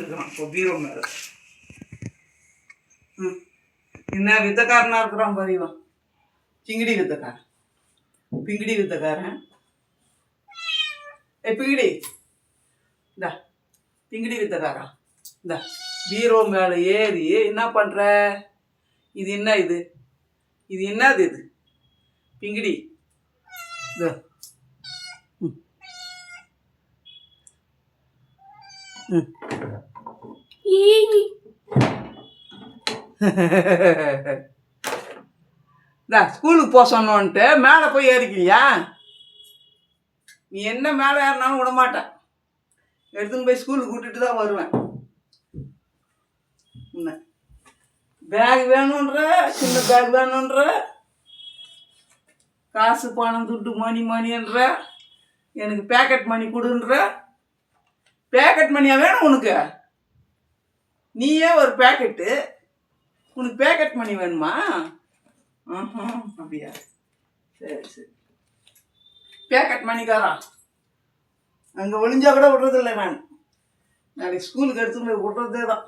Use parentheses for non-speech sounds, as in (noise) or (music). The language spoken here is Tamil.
இருக்கிறான். இப்போ பீரோ மேலே. ம். என்ன வித்தக்காரனா இருக்கிறான் பாரு சிங்கிடி வித்தக்காரன். பிங்கிடி வித்தக்காரன். ஏ பிங்கிடி. இந்தா பிங்கிடி வித்தக்காரா? இந்தா பீரோ மேலே ஏறி என்ன பண்ணுற இது என்ன இது? இது என்னது இது? பிங்கிடி. இதோ ம். ம். இந்தா (laughs) ஸ்கூலுக்கு போக சொன்னோன்ட்டு மேலே போய் ஏறிக்கிறியா? நீ என்ன மேலே ஏறினாலும் விட மாட்டேன். எடுத்துன்னு போய் ஸ்கூலுக்கு கூட்டிட்டு தான் வருவேன். பேக் வேணுன்ற சின்ன பேக் வேணுன்ற காசு பணம் துட்டு மணி மணின்ற எனக்கு பேக்கெட் மணி கொடுன்ற. பேக்கெட் மணியாக வேணும் உனக்கு? நீயே ஒரு பேக்கெட்டு உனக்கு பேக்கெட் மணி வேணுமா? அப்படியா? சரி சரி. பேக்கெட் மணிக்காரா அங்கே ஒளிஞ்சா கூட விடுறதில்லை நான். நாளைக்கு ஸ்கூலுக்கு எடுத்து போய் விடுறதே தான்